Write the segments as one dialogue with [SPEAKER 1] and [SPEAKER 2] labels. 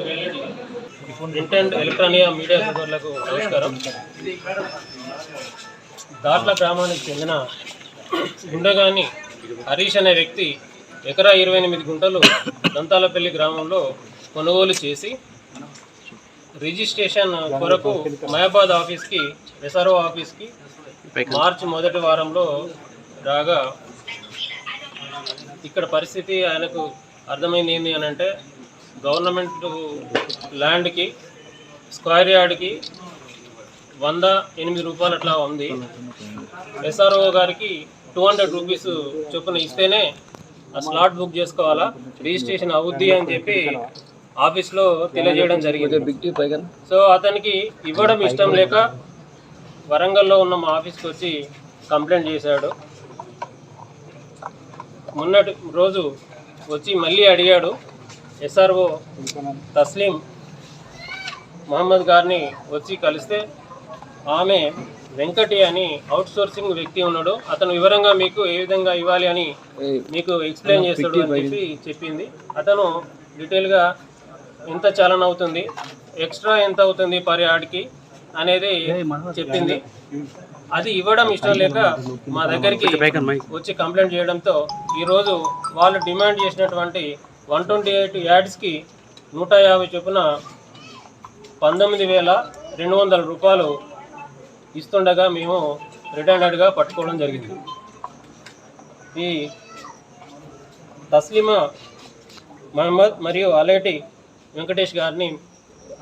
[SPEAKER 1] Print and media సోదరులకు నమస్కారం. దాట్ల గ్రామానికి చెందిన గుండగాని హరీష్ అనే వ్యక్తి ఎకరా ఇరవై ఎనిమిది గుంటలు దంతాలపల్లి గ్రామంలో కొనుగోలు చేసి రిజిస్ట్రేషన్ కొరకు మయాబాద్ ఆఫీస్కి ఎస్ఆర్ఓ ఆఫీస్కి మార్చి మొదటి వారంలో రాగా ఇక్కడ పరిస్థితి ఆయనకు అర్థమైంది ఏంటి అని అంటే గవర్నమెంట్ ల్యాండ్కి స్క్వేర్ యార్డ్కి వంద ఎనిమిది రూపాయలు అట్లా ఉంది. ఎస్ఆర్ఓ గారికి టూ హండ్రెడ్ రూపీస్ చొప్పున ఇస్తేనే ఆ స్లాట్ బుక్ చేసుకోవాలా? రిజిస్ట్రేషన్ అవుద్ది అని చెప్పి ఆఫీస్లో తెలియజేయడం జరిగింది. సో అతనికి ఇవ్వడం ఇష్టం లేక వరంగల్లో ఉన్న మా ఆఫీస్కి వచ్చి కంప్లైంట్ చేశాడు. మొన్నటి రోజు వచ్చి మళ్ళీ అడిగాడు. ఎస్ఆర్ఓ తస్లీం మహమ్మద్ గారిని వచ్చి కలిస్తే ఆమె వెంకటి అని అవుట్ సోర్సింగ్ వ్యక్తి ఉన్నాడు అతను వివరంగా మీకు ఏ విధంగా ఇవ్వాలి అని మీకు ఎక్స్ప్లెయిన్ చేస్తాడు అని చెప్పి చెప్పింది అతను డీటెయిల్గా ఎంత చలన అవుతుంది ఎక్స్ట్రా ఎంత అవుతుంది పర్ యార్డ్కి అనేది చెప్పింది అది ఇవ్వడం ఇష్టం లేక మా దగ్గరికి వచ్చి కంప్లైంట్ చేయడంతో ఈరోజు వాళ్ళు డిమాండ్ చేసినటువంటి వన్ ట్వంటీ ఎయిట్ యాడ్స్కి నూట యాభై చొప్పున పంతొమ్మిది వేల రెండు వందల రూపాయలు ఇస్తుండగా మేము రిటర్న్డ్గా పట్టుకోవడం జరిగింది. ఈ తస్లిమా మహమ్మద్ మరియు అలేటి వెంకటేష్ గారిని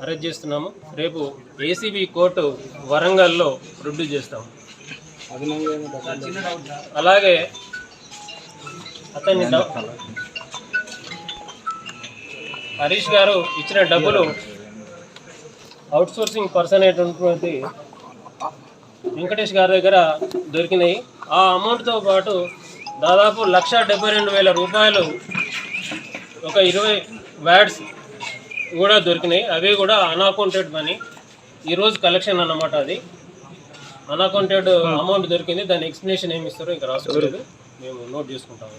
[SPEAKER 1] అరెస్ట్ చేస్తున్నాము. రేపు ఏసీబీ కోర్టు వరంగల్లో ప్రొడ్యూస్ చేస్తాము. అలాగే అతన్ని హరీష్ గారు ఇచ్చిన డబ్బులు అవుట్ సోర్సింగ్ పర్సన్ అయినటువంటి వెంకటేష్ గారి దగ్గర దొరికినాయి. ఆ అమౌంట్తో పాటు దాదాపు లక్ష డెబ్బై రెండు వేల రూపాయలు ఒక ఇరవై వ్యాడ్స్ కూడా దొరికినాయి. అవి కూడా అన్అకౌంటెడ్ మనీ ఈరోజు కలెక్షన్ అన్నమాట అది. అన్అకౌంటెడ్ అమౌంట్ దొరికింది. దాని ఎక్స్ప్లెనేషన్ ఏమి ఇస్తారో ఇంకా రాసుకోలేదు మేము నోట్ చేసుకుంటాం.